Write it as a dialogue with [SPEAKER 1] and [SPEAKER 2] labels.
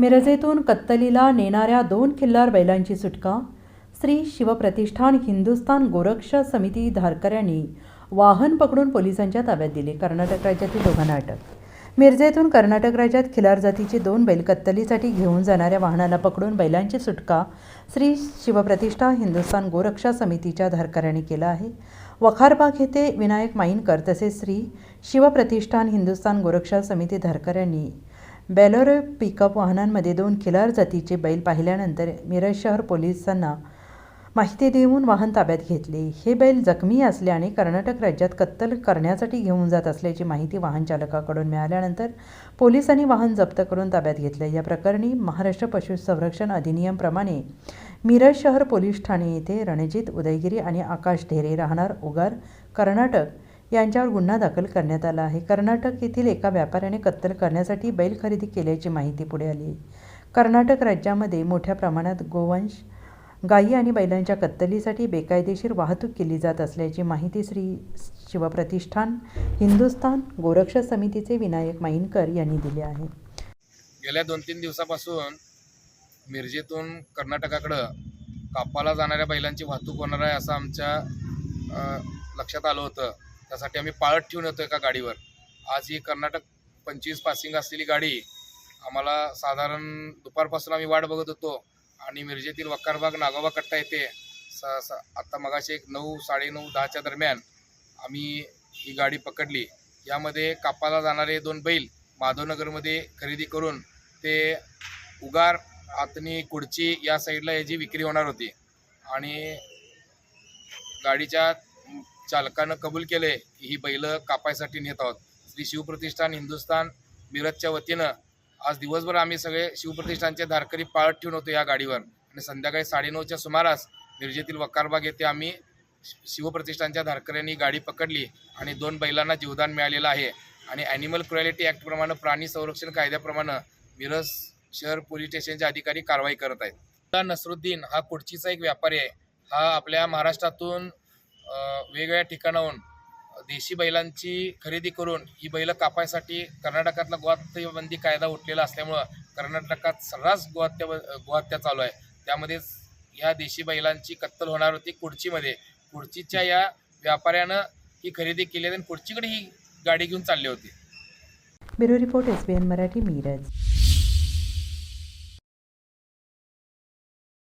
[SPEAKER 1] मिरजेतून कत्तलीला नेणाऱ्या दोन खिल्लार बैलांची सुटका श्री शिवप्रतिष्ठान हिंदुस्थान गोरक्ष समिती धारकऱ्यांनी वाहन पकडून पोलिसांच्या ताब्यात दिले. कर्नाटक राज्यातील दोघांना अटक. मिरजेतून कर्नाटक राज्यात खिलार जातीची दोन बैल कत्तलीसाठी घेऊन जाणाऱ्या वाहनाला पकडून बैलांची सुटका श्री शिवप्रतिष्ठा हिंदुस्थान गोरक्षा समितीच्या धारकऱ्यांनी केला आहे. वखारबाग येथे विनायक माईनकर तसेच श्री शिवप्रतिष्ठान हिंदुस्थान गोरक्षा समिती धारकऱ्यांनी बॅलोरो पिकअप वाहनांमध्ये दोन खिलार जातीचे बैल पाहिल्यानंतर मिरज शहर पोलिसांना माहिती देऊन वाहन ताब्यात घेतले. हे बैल जखमी असल्याने कर्नाटक राज्यात कत्तल करण्यासाठी घेऊन जात असल्याची माहिती वाहन चालकाकडून मिळाल्यानंतर पोलिसांनी वाहन जप्त करून ताब्यात घेतले. या प्रकरणी महाराष्ट्र पशु संरक्षण अधिनियमप्रमाणे मिरज शहर पोलीस ठाणे येथे रणजित उदयगिरी आणि आकाश ढेरे राहणार उगार कर्नाटक यांच्यावर गुन्हा दाखल करण्यात आला आहे. कर्नाटक येथील एका व्यापाऱ्याने कत्तल करण्यासाठी बैल खरेदी केल्याची माहिती पुढे आली आहे. कर्नाटक राज्यामध्ये मोठ्या प्रमाणात गोवंश गायी आणि बैलांच्या कत्तलीसाठी बेकायदेशीर वाहतूक केली जात असल्याची माहिती श्री शिवप्रतिष्ठान हिंदुस्थान गोरक्ष समितीचे विनायक माईनकर यांनी दिली आहे.
[SPEAKER 2] गेल्या दोन तीन दिवसापासून मिरजेतून कर्नाटकाकडं कापाला जाणाऱ्या बैलांची वाहतूक होणार आहे असं आमच्या लक्षात आलं होतं. त्यासाठी आम्ही पाळत ठेवून होतो एका गाडीवर. आज ही कर्नाटक पंचवीस पासिंग असलेली गाडी आम्हाला साधारण दुपारपासून आम्ही वाट बघत होतो आणि मिरजेतील वक्कारबाग नागोबा कट्टा येथे स स आत्ता मगाशी एक नऊ साडेनऊ दहाच्या दरम्यान आम्ही ही गाडी पकडली. यामध्ये कापाला जाणारे दोन बैल माधवनगरमध्ये खरेदी करून ते उगार आतनी कुडची या साईडला याची विक्री होणार होती. आणि गाडीच्या चालकानं कबूल केले की ही बैलं कापायसाठी नेत आहोत. श्री शिवप्रतिष्ठान हिंदुस्थान मिरजच्या वतीनं आज दिवसभर आम्ही सगळे शिवप्रतिष्ठानचे धारकरी पाळत ठेवून होतो या गाडीवर. आणि संध्याकाळी साडेनऊच्या सुमारास मिरजेतील वकारबाग येथे आम्ही शिवप्रतिष्ठानच्या धारकऱ्यांनी गाडी पकडली आणि दोन बैलांना जीवदान मिळालेलं आहे. आणि ॲनिमल क्रुएलिटी ॲक्टप्रमाणे प्राणी संरक्षण कायद्याप्रमाणे मिरज शहर पोलीस स्टेशनचे अधिकारी कारवाई करत आहेत. नसरुद्दीन हा कुडचीचा एक व्यापारी आहे. हा आपल्या महाराष्ट्रातून वेगवेगळ्या ठिकाणाहून देशी बैलांची खरेदी करून ही बैलं कापायसाठी कर्नाटकातला गोहत्यबंदी कायदा उठलेला असल्यामुळं कर्नाटकात सर्रास गोहत्या गोहत्या चालू आहे. त्यामध्येच ह्या देशी बैलांची कत्तल होणार होती कुडचीमध्ये. कुडचीच्या या व्यापाऱ्यानं ही खरेदी केली आणि कुडचीकडे ही गाडी घेऊन चालली होती.
[SPEAKER 1] Bureau report S B N Marathi Miraj.